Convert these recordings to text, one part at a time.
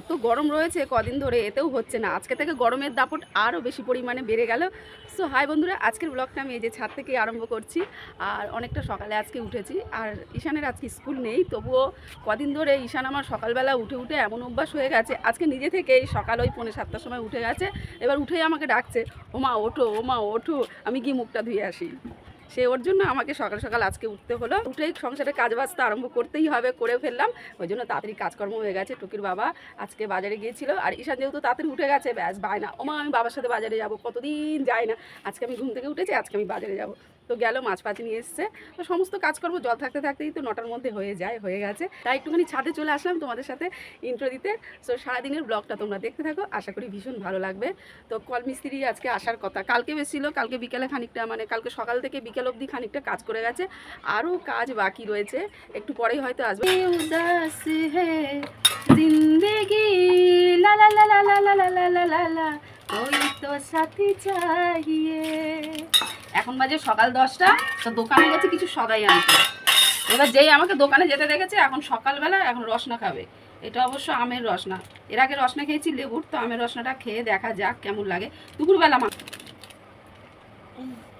এত গরম রয়েছে, কদিন ধরে এতেও হচ্ছে না। আজকে থেকে গরমের দাপট আরও বেশি পরিমাণে বেড়ে গেল। সো হাই বন্ধুরা, আজকের ব্লগটা আমি এই যে ছাদ থেকে আরম্ভ করছি। আর অনেকটা সকালে আজকে উঠেছি। আর ঈশানের আজকে স্কুল নেই, তবুও কদিন ধরে ঈশান আমার সকালবেলা উঠে উঠে এমন অভ্যাস হয়ে গেছে। আজকে নিজে থেকেই সকাল ওই পৌনে সাতটার সময় উঠে গেছে। এবার উঠেই আমাকে ডাকছে, ওমা, ওঠো ওমা, ওঠো, আমি কি মুখটা ধুয়ে আসি। সে ওর জন্য আমাকে সকাল সকাল আজকে উঠতে হলো। উঠেই সংসারে কাজ বাজতে আরম্ভ করতেই হবে, করে ফেললাম। ওই জন্য তাড়াতাড়ি কাজকর্ম হয়ে গেছে, টুকির বাবা আজকে বাজারে গিয়েছিল। আর ঈশান যেহেতু তাড়াতাড়ি উঠে গেছে, ব্যাস বায়না। ওমা, আমি বাবার সাথে বাজারে যাব, কতদিন যাই না। আজকে আমি ঘুম থেকে উঠেছি, আজকে আমি বাজারে যাব। তো গেল মাছ ফাছ নিয়ে এসছে তো সমস্ত কাজকর্ম জল থাকতে থাকতেই তো নটার মধ্যে হয়ে যায় হয়ে গেছে তাই একটুখানি ছাদে চলে আসলাম তোমাদের সাথে ইন্ট্রো দিতে সো সারাদিনের ব্লগটা তোমরা দেখতে থাকো আশা করি ভীষণ ভালো লাগবে তো কল মিস্ত্রি আজকে আসার কথা কালকে বেশিল কালকে বিকেলে খানিকটা মানে কালকে সকাল থেকে বিকেল অবধি খানিকটা কাজ করে গেছে আরও কাজ বাকি রয়েছে একটু পরেই হয়তো আসবে হে জিন্দেগি লা লা লা লা লা লা লা লা লা লা ওই তো সাথী চাহিয়ে এখন বাজে সকাল দশটা তো দোকানে গেছে কিছু সদাই আনতে। এবার যেই আমাকে দোকানে যেতে দেখেছে এখন সকালবেলা এখন রসনা খাবে। এটা অবশ্য আমের রসনা। এর আগে রসনা খেয়েছি লেবুর তো আমের রসনাটা খেয়ে দেখা যাক কেমন লাগে। দুপুরবেলা মা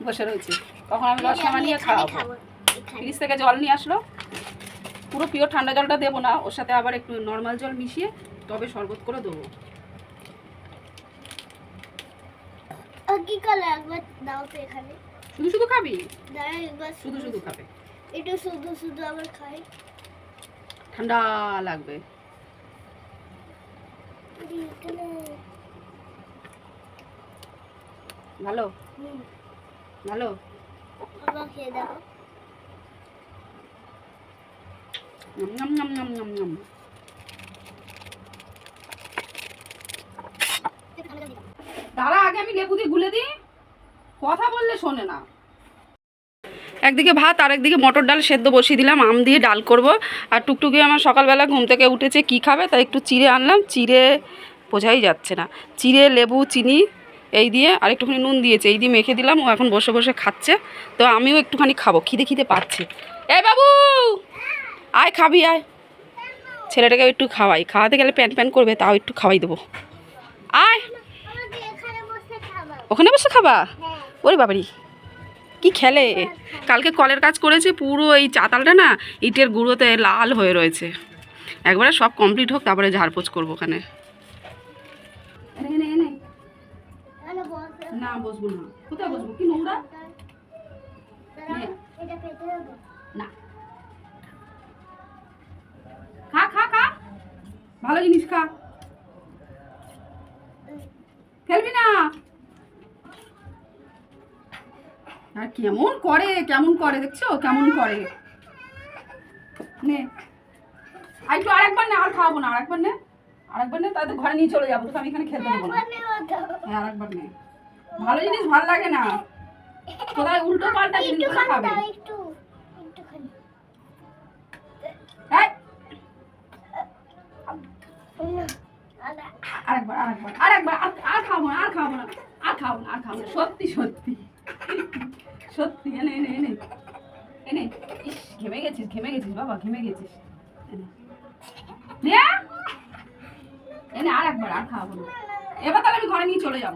বসে রয়েছে। কখন আমি রসনা বানিয়ে খাওয়াবো। ফ্রিজ থেকে জল নিয়ে আসলো। পুরো পিওর ঠান্ডা জলটা দেবো না ওর সাথে আবার একটু নর্মাল জল মিশিয়ে তবে শরবত করে দেবো। কি কালার একবার দাও তো এখানে? শুধু শুধু খাবি? একবার শুধু। শুধু খাবে। একটু শুধু শুধু আবার খাই। ঠান্ডা লাগবে। ভালো? ভালো? আবার খেয়ে দাও নাম নাম নাম নাম নাম। দাঁড়া, আগে আমি লেবু দিয়ে গুলে দিই। কথা বললে শোনে না। একদিকে ভাত আর একদিকে মটর ডাল সেদ্ধ বসিয়ে দিলাম, আম দিয়ে ডাল করব। আর টুকটুকি আমার সকালবেলা ঘুম থেকে উঠেছে, কি খাবে? তাই একটু চিড়ে আনলাম। চিড়ে বোঝাই যাচ্ছে না। চিড়ে, লেবু, চিনি, এই দিয়ে আর একটুখানি নুন দিয়েছে, এই দিয়ে মেখে দিলাম। ও এখন বসে বসে খাচ্ছে। তো আমিও একটুখানি খাব। খিদে খিদে পাচ্ছি। এই বাবু! আয় খাবি, আয়। ছেলেটাকে একটু খাওয়াই। খাওয়াতে গেলে প্যান প্যান করবে, তাও একটু খাওয়াই দেবো। আয় আমাকে এখানে বসে খাব ওখানে বসে খাবা? ওরে বাবারি, কি খেলে? কালকে কলের কাজ করেছে, পুরো এই চাতালটা না ইটের গুঁড়োতে লাল হয়ে রয়েছে। একবারে সব কমপ্লিট হোক, তারপরে ঝাড়পোছ করব ওখানে। না কোথায় বসবো? কি না। খা খা খা। ভালো জিনিস খা। ফেলবি না? আর কেমন করে কেমন করে দেখছ? কেমন করে। নে। আর একটু আরেকবার নে আর খাওয়াবো না আরেকবার নে। আরেকবার নে তাহলে তো ঘরে নিয়ে চলে যাব তোকে আমি এখানে খেলতে দেবো না। হ্যাঁ আরেকবার নে। ভালো জিনিস ভালো লাগে না। কোথায় উল্টো পাল্টা জিনিস খাবে। আরেকবার আরেকবার আরেকবার আর খাব না আর খাব না আর খাব না আর খাব না। সত্যি সত্যি। এনে এনে এনে এনে ইস ঘেমে গেছিস ঘেমে গেছিস বাবা ঘেমে গেছিস। এনে এনে আর একবার আর না। এবার তাহলে আমি ঘরে নিয়ে চলে যাব।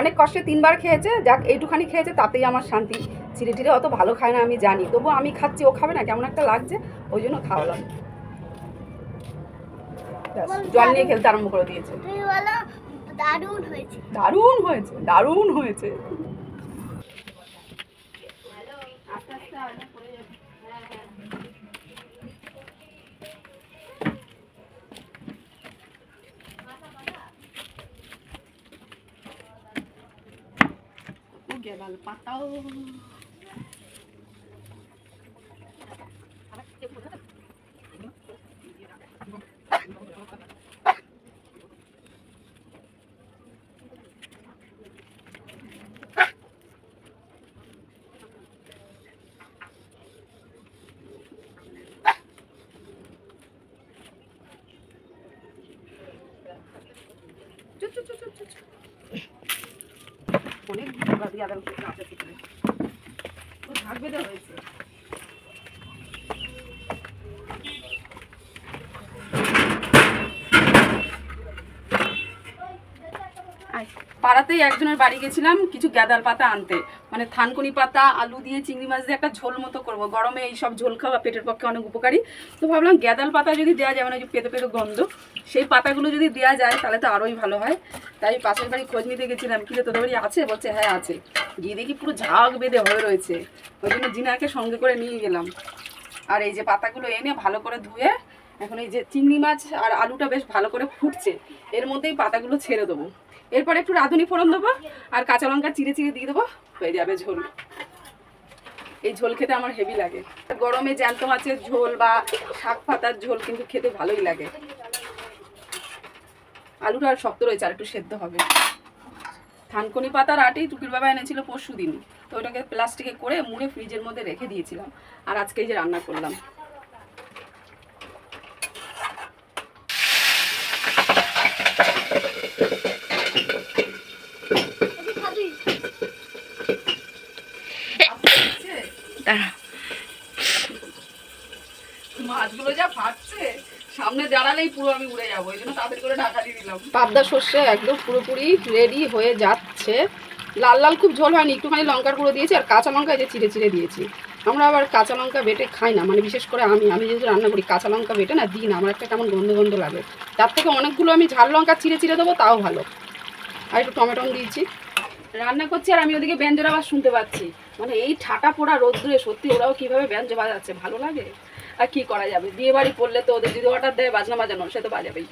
অনেক কষ্টে তিনবার খেয়েছে যাক এইটুখানি খেয়েছে তাতেই আমার শান্তি। চিড়ে টিড়ে অত ভালো খায় না আমি জানি। তবু আমি খাচ্ছি ও খাবে না কেমন একটা লাগছে ওই জন্য খাওয়ালাম। জল নিয়ে খেলতে আরম্ভ করে দিয়েছে। দারুণ হয়েছে। দারুণ হয়েছে দারুণ হয়েছে। লাল পাতাও 쭈쭈쭈쭈쭈쭈. অনেক ধোকা দিয়ে আদার কাঁচা চিকলে তো পাড়াতেই একজনের বাড়ি গেছিলাম কিছু গ্যাদাল পাতা আনতে। মানে থানকুনি পাতা, আলু দিয়ে চিংড়ি মাছ দিয়ে একটা ঝোল মতো করব। গরমে এই সব ঝোল খাওয়া পেটের পক্ষে অনেক উপকারী। তো ভাবলাম গ্যাদাল পাতা যদি দেওয়া যায় মানে যে পেতে পেতে গন্ধ, সেই পাতাগুলো যদি দেওয়া যায়, তাহলে তো আরোই ভালো হয়। তাই পাশের বাড়ি খোঁজ নিতে গেছিলাম, কি তোদের বাড়ি আছে? বলছে হ্যাঁ আছে। গিয়ে দেখি পুরো ঝাঁক বেঁধে হয়ে রয়েছে। ওই জন্য জিনাকে সঙ্গে করে নিয়ে গেলাম। আর এই যে পাতাগুলো এনে ভালো করে ধুয়ে, এখন এই যে চিংড়ি মাছ আর আলুটা বেশ ভালো করে ফুটছে, এর মধ্যেই পাতাগুলো ছেড়ে দেবো। এরপর একটু রাঁধুনি ফোড়ন দেবো, আর কাঁচা লঙ্কা চিড়ে চিড়ে দিয়ে দেবো, হয়ে যাবে ঝোল। এই ঝোল খেতে আমার হেভি লাগে। গরমে জ্যান্ত মাছের ঝোল বা শাক পাতার ঝোল কিন্তু খেতে ভালোই লাগে। আলুটা আর শক্ত রয়েছে, আর একটু সেদ্ধ হবে। থানকুনি পাতার আটি টুকির বাবা এনেছিল পরশু দিন তো ওটাকে প্লাস্টিকে করে মুড়ে ফ্রিজের মধ্যে রেখে দিয়েছিলাম, আর আজকে এই যে রান্না করলাম খাবি দাঁড়া। মাছগুলো যা ফাটছে সামনে দাঁড়ালেই পুরো আমি উড়ে যাব এই জন্য তাদের করে ঢাকা দিয়ে দিলাম। পাবদা সর্ষে একদম পুরোপুরি রেডি হয়ে যাচ্ছে। লাল লাল খুব ঝোল হয়নি একটুখানি লঙ্কার গুঁড়ো দিয়েছি আর কাঁচা লঙ্কা যে চিড়ে চিড়ে দিয়েছি। আমরা আবার কাঁচা লঙ্কা বেটে খাই না মানে বিশেষ করে আমি আমি যেহেতু রান্না করি কাঁচা লঙ্কা বেটে না দিই না আমার একটা কেমন গন্ধ গন্ধ লাগে। তার থেকে অনেকগুলো আমি ঝাল লঙ্কা চিড়ে চিড়ে দেবো তাও ভালো। আর একটু টমেটো দিয়েছি। রান্না করছি আর আমি ওদিকে ব্যঞ্জন আবার শুনতে পাচ্ছি। মানে এই ঠাটা পোড়া রোদ্রে সত্যি ওরাও কীভাবে ব্যঞ্জ বাজাচ্ছে, ভালো লাগে? আর কি করা যাবে? বিয়ে বাড়ি পড়লে তো ওদের যদি অর্ডার দেয়, বাজনা বাজানো, সে তো বাজাবেই।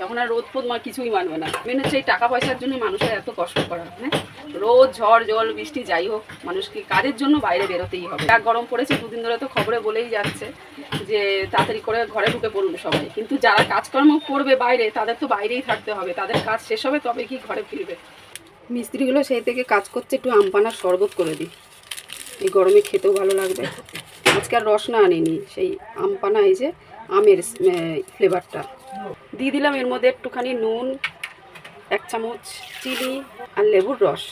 তখন আর রোদ ফোদ মা কিছুই মানবে না। মেন হচ্ছে এই টাকা পয়সার জন্য মানুষের এত কষ্ট করা হ্যাঁ? রোদ, ঝড়, জল, বৃষ্টি, যাই হোক, মানুষকে কাজের জন্য বাইরে বেরোতেই হবে। যা গরম পড়েছে, দুদিন ধরে তো খবরে বলেই যাচ্ছে যে তাড়াতাড়ি করে ঘরে ঢুকে পড়ুন সবাই। কিন্তু যারা কাজকর্ম করবে বাইরে, তাদের তো বাইরেই থাকতে হবে। তাদের কাজ শেষ হবে তবে কি ঘরে ফিরবে? মিস্ত্রিগুলো সেই থেকে কাজ করছে, একটু আমপানার শরবত করে দিই। এই গরমে খেতেও ভালো লাগবে। আজকে আর রস না আনিনি, সেই আমপানা এই যে আমের ফ্লেভারটা দিয়ে দিলাম এর মধ্যে একটুখানি নুন, এক চামচ চিনি আর লেবুর রস।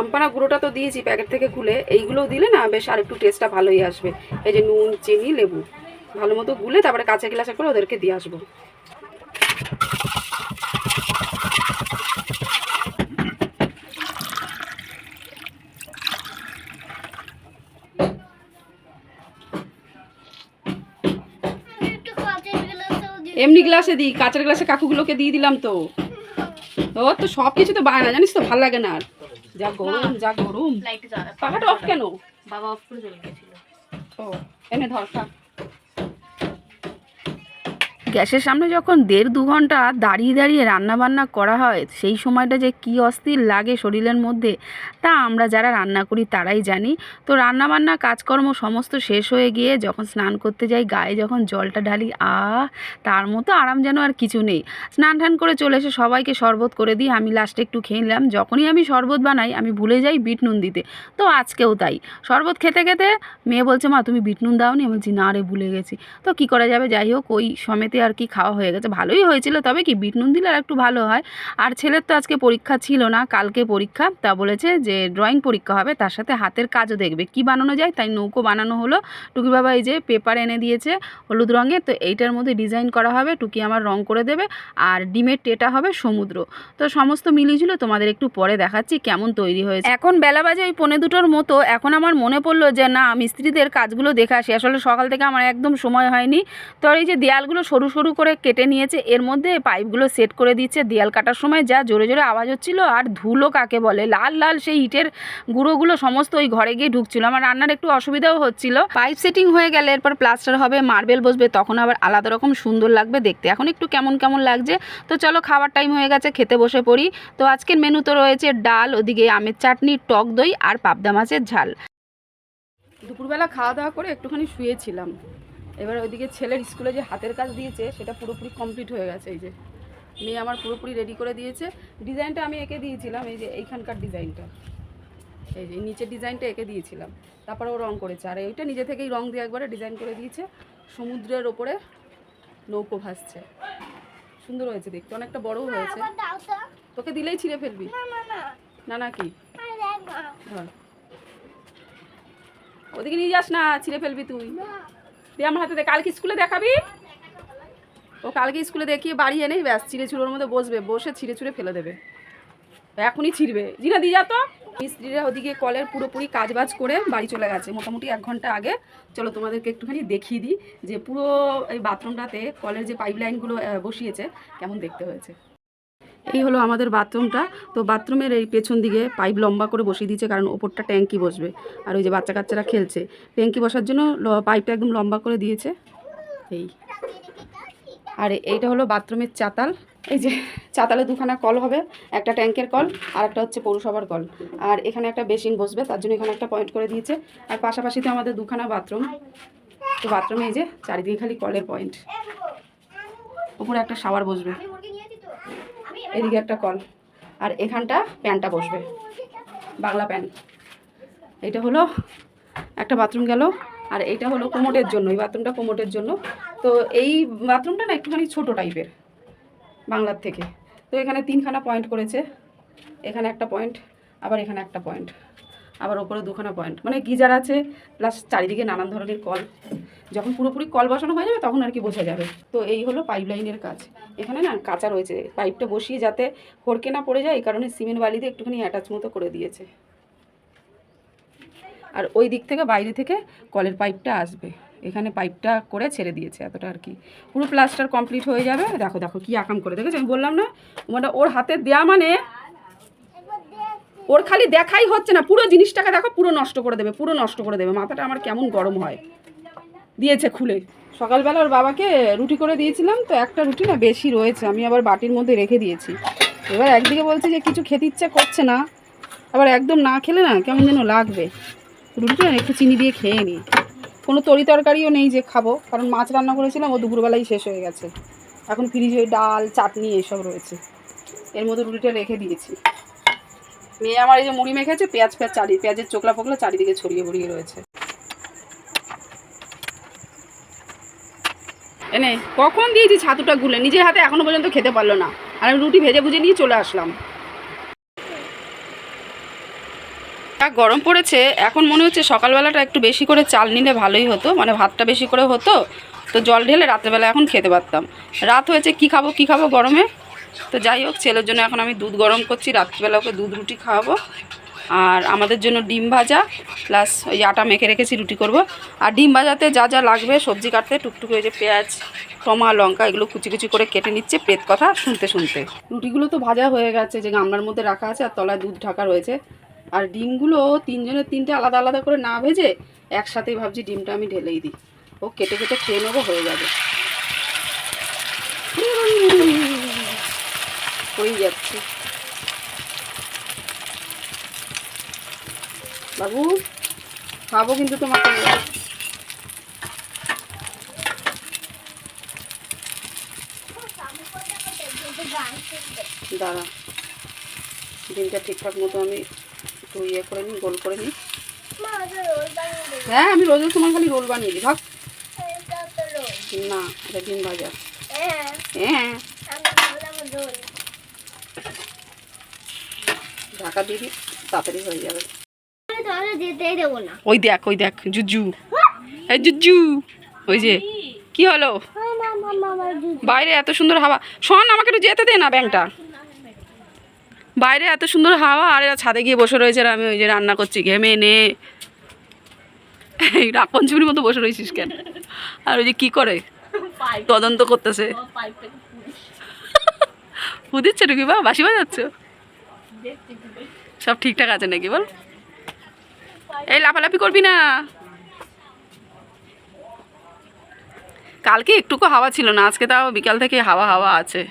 আমপানা গুঁড়োটা তো দিয়েছি প্যাকেট থেকে খুলে এইগুলোও দিলে না বেশ আর একটু টেস্টটা ভালোই আসবে। এই যে নুন, চিনি, লেবু, ভালো মতো গুলে তারপরে কাঁচা গ্লাসে করে ওদেরকে দিয়ে আসব। এমনি গ্লাসে দিই কাঁচের গ্লাসে কাকুগুলোকে দিয়ে দিলাম তো। ও তো সব কিছু তো বায় না জানিস তো ভালো লাগে না আর। যা গরম যা গরম। পাখাটা অফ কেন? বাবা অফ করে চলে গেছিল। ও এনে ধর। গ্যাসের সামনে যখন দেড় দু ঘণ্টা দাঁড়িয়ে দাঁড়িয়ে রান্না বান্না করা হয়, সেই সময়টা যে কী অস্থির লাগে শরীরের মধ্যে, তা আমরা যারা রান্না করি তারাই জানি। তো রান্না বান্না কাজকর্ম সমস্ত শেষ হয়ে গিয়ে যখন স্নান করতে যাই, গায়ে যখন জলটা ঢালি, আহ, তার মতো আরাম যেন আর কিছু নেই। স্নান টান করে চলে এসে সবাইকে শরবত করে দিই, আমি লাস্টে একটু খেয়ে নিলাম। যখনই আমি শরবত বানাই, আমি ভুলে যাই বিট নুন দিতে। তো আজকেও তাই। শরবত খেতে খেতে মেয়ে বলছে, মা, তুমি বিট নুন দাওনি? আমি বলছি, না রে, ভুলে গেছি। তো কি করা যাবে? যাই হোক, ওই সমেতে আর কি খাওয়া হয়ে গেছে। ভালোই হয়েছিল, তবে কি বিট নুন দিলে আর একটু ভালো হয়। আর ছেলের তো আজকে পরীক্ষা ছিল না, কালকে পরীক্ষা। তা বলেছে যে ড্রয়িং পরীক্ষা হবে, তার সাথে হাতের কাজও দেখবে। কি বানানো যায়? তাই নৌকো বানানো হলো। টুকি বাবা এই যে পেপার এনে দিয়েছে হলুদ রঙের, তো এইটার মধ্যে ডিজাইন করা হবে। টুকি আমার রং করে দেবে। আর ডিমের টেটা হবে সমুদ্র। তো সমস্ত মিলিয়েছিল, তোমাদের একটু পরে দেখাচ্ছি কেমন তৈরি হয়েছে। এখন বেলা বাজে ওই পৌনে দুটোর মতো। এখন আমার মনে পড়ল যে, না, মিস্ত্রিদের কাজগুলো দেখে আসি। আসলে সকাল থেকে আমার একদম সময় হয়নি। তো এই যে দেয়ালগুলো সরু সরু করে কেটে নিয়েছে। এর মধ্যে পাইপগুলো সেট করে দিচ্ছে। দেয়াল কাটার সময় যা জোরে জোরে আওয়াজ হচ্ছিল আর ধুলো কাকে বলে? লাল লাল সেই ইটের গুঁড়োগুলো সমস্ত ওই ঘরে গিয়ে ঢুকছিল। আমার রান্নার একটু অসুবিধাও হচ্ছিল। পাইপ সেটিং হয়ে গেলে এরপর প্লাস্টার হবে, মার্বেল বসবে, তখন আবার আলাদা রকম সুন্দর লাগবে দেখতে। এখন একটু কেমন কেমন লাগছে? তো চলো খাবার টাইম হয়ে গেছে, খেতে বসে পড়ি। তো আজকের মেনু তো রয়েছে ডাল, ওদিকে আমের চাটনি, টক দই আর পাবদা মাছের ঝাল। দুপুরবেলা খাওয়া দাওয়া করে একটুখানি শুয়েছিলাম। এবার ওইদিকে ছেলের স্কুলে যে হাতের কাজ দিয়েছে সেটা পুরোপুরি কমপ্লিট হয়ে গেছে এই যে। মেয়ে আমার পুরোপুরি রেডি করে দিয়েছে। ডিজাইনটা আমি এঁকে দিয়েছিলাম এই যে এইখানকার ডিজাইনটা এই যে নিচের ডিজাইনটা এঁকে দিয়েছিলাম। তারপরে ও রং করেছে। আর এইটা নিজে থেকেই রং দিয়ে একবারে ডিজাইন করে দিয়েছে। সমুদ্রের ওপরে নৌকো ভাসছে। সুন্দর হয়েছে দেখতে অনেকটা বড়ও হয়েছে। তোকে দিলেই ছিঁড়ে ফেলবি। না না কি? ধর। ওদিকে নিয়ে যাস না ছিঁড়ে ফেলবি তুই। না। দে আমার হাতে কালকে স্কুলে দেখাবি? ও কালকে স্কুলে দেখিয়ে বাড়ি এনেই ব্যাস, ছিঁড়ে ছুড়োর মধ্যে বসবে, বসে ছিঁড়ে ছুঁড়ে ফেলে দেবে। এখনই ছিঁড়বে। জিনা দিয়ে যা তো। মিস্ত্রিরা ওদিকে কলের পুরোপুরি কাজবাজ করে বাড়ি চলে গেছে। মোটামুটি এক ঘণ্টা আগে। চলো তোমাদেরকে একটুখানি দেখিয়ে দিই যে পুরো এই বাথরুমটাতে কলের যে পাইপ লাইনগুলো বসিয়েছে, কেমন দেখতে হয়েছে। এই হলো আমাদের বাথরুমটা। তো বাথরুমের এই পেছন দিকে পাইপ লম্বা করে বসিয়ে দিয়েছে, কারণ ওপরটা ট্যাঙ্কি বসবে। আর ওই যে বাচ্চা কাচ্চারা খেলছে, ট্যাঙ্কি বসার জন্য পাইপটা একদম লম্বা করে দিয়েছে। এই। আর এইটা হলো বাথরুমের চাতাল। এই যে চাতালে দুখানা কল হবে, একটা ট্যাঙ্কের কল আর একটা হচ্ছে পৌরসভার কল। আর এখানে একটা বেসিন বসবে, তার জন্য এখানে একটা পয়েন্ট করে দিয়েছে। আর পাশাপাশি তো আমাদের দুখানা বাথরুম। তো বাথরুমে এই যে চারিদিকে খালি কলের পয়েন্ট। উপরে একটা শাওয়ার বসবে। এদিকে একটা কল। আর এখানটা প্যানটা বসবে। বাংলা প্যান। এটা হলো একটা বাথরুম গেল। আর এইটা হলো কোমোটের জন্য। এই বাথরুমটা কোমোটের জন্য। তো এই বাথরুমটা না একটুখানি ছোট টাইপের বাংলার থেকে। তো এখানে তিনখানা পয়েন্ট করেছে। এখানে একটা পয়েন্ট, আবার এখানে একটা পয়েন্ট, আবার ওপরে দুখানা পয়েন্ট। মানে গিজার আছে, প্লাস চারিদিকে নানান ধরনের কল। যখন পুরোপুরি কল বসানো হয়ে যাবে তখন আর কি বোঝা যাবে। তো এই হলো পাইপ লাইনের কাজ। এখানে না কাঁচা রয়েছে, পাইপটা বসিয়ে যাতে হড়কে না পড়ে যায়, এই কারণে সিমেন্ট বালি দিয়ে একটুখানি অ্যাটাচ মতো করে দিয়েছে। আর ওই দিক থেকে বাইরে থেকে কলের পাইপটা আসবে। এখানে পাইপটা করে ছেড়ে দিয়েছে এতটা আর কি। পুরো প্লাস্টার কমপ্লিট হয়ে যাবে। দেখো দেখো কি আকাম করে। দেখেছ? আমি বললাম না মানে ওর হাতে দেয়া মানে ওর খালি দেখাই হচ্ছে না। পুরো জিনিসটাকে দেখো, পুরো নষ্ট করে দেবে, পুরো নষ্ট করে দেবে। মাথাটা আমার কেমন গরম হয়। দিয়েছে খুলে। সকালবেলা ওর বাবাকে রুটি করে দিয়েছিলাম, তো একটা রুটি না বেশি রয়েছে, আমি আবার বাটির মধ্যে রেখে দিয়েছি। এবার একদিকে বলছে যে কিছু খেতে ইচ্ছা করছে না, আবার একদম না খেলে না কেমন যেন লাগবে। রুটিটা একটু চিনি দিয়ে খেয়ে নিই কোনো তরি তরকারিও নেই যে খাব, কারণ মাছ রান্না করেছিলাম, ও দুপুরবেলাই শেষ হয়ে গেছে। এখন ফ্রিজে ডাল, চাটনি এসব রয়েছে। এর মধ্যে রুটিটা রেখে দিয়েছি। মেয়ে আমার এই যে মুড়ি মেখেছে, পেঁয়াজ পেঁয়াজ চারি, পেঁয়াজের চোখলা ফোকলা চারিদিকে ছড়িয়ে বড়িয়ে রয়েছে। এনে কখন দিয়েছি ছাতুটা গুলে? নিজের হাতে এখনও পর্যন্ত খেতে পারল না। আর আমি রুটি ভেজে ভুজে নিয়ে চলে আসলাম। গরম পড়েছে, এখন মনে হচ্ছে সকালবেলাটা একটু বেশি করে চাল নিলে ভালোই হতো। মানে ভাতটা বেশি করে হতো, তো জল ঢেলে রাত্রেবেলা এখন খেতে পারতাম। রাত হয়েছে, কি খাব কি খাব গরমে? তো যাই হোক, ছেলের জন্য এখন আমি দুধ গরম করছি, রাত্রিবেলা ওকে দুধ রুটি খাওয়াবো। আর আমাদের জন্য ডিম ভাজা প্লাস ওই আটা মেখে রেখেছি, রুটি করব। আর ডিম ভাজাতে যা যা লাগবে, সবজি কাটতে, টুকটুক ওই যে পেঁয়াজ, টমা, লঙ্কা, এগুলো কুচি কুচি করে কেটে নিচ্ছে পেট কথা শুনতে শুনতে। রুটিগুলো তো ভাজা হয়ে গেছে, যে গামলার মধ্যে রাখা আছে আর তলায় দুধ ঢাকা রয়েছে। আর ডিমগুলো তিনজনের তিনটে আলাদা আলাদা করে না ভেজে একসাথেই ভাবছি ডিমটা আমি ঢেলেই দিই। ও কেটে কেটে খেয়ে নেব, হয়ে যাবে। হয়েই যাচ্ছে। বাবু খাব কিন্তু তোমাকে। দাঁড়া ডিমটা ঠিকঠাক মতো আমি একটু ইয়ে করে নিই গোল করে নিই। হ্যাঁ আমি রোজ তোমার খালি রোল বানিয়ে দিই ভাগ। না এটা ডিম ভাজা। হ্যাঁ। ঢাকা দিয়ে দিই তাড়াতাড়ি হয়ে যাবে। তাহলে যেতেই দেবো না। ওই দেখ ওই দেখ জুজু। এই জুজু ওই যে কি হলো? বাইরে এত সুন্দর হাওয়া। শোন আমাকে একটু যেতে দে না ব্যাংকটা। বাইরে এত সুন্দর হাওয়া আর এরা ছাদে গিয়ে বসে রয়েছে আর আমি ওই যে রান্না করছি ঘেমে নে। এই রাগ পঞ্চমীর মতো বসে রয়েছিস কেন? আর ওই যে কি করে? তদন্ত করতেছে। বুঝিচ্ছে নাকি বা বাসি বাজাচ্ছ? সব ঠিকঠাক আছে নাকি বল? এই লাফালাফি করবি না। কালকে একটুকু হাওয়া ছিল না, আজকে তাও বিকাল থেকে হাওয়া হাওয়া আছে।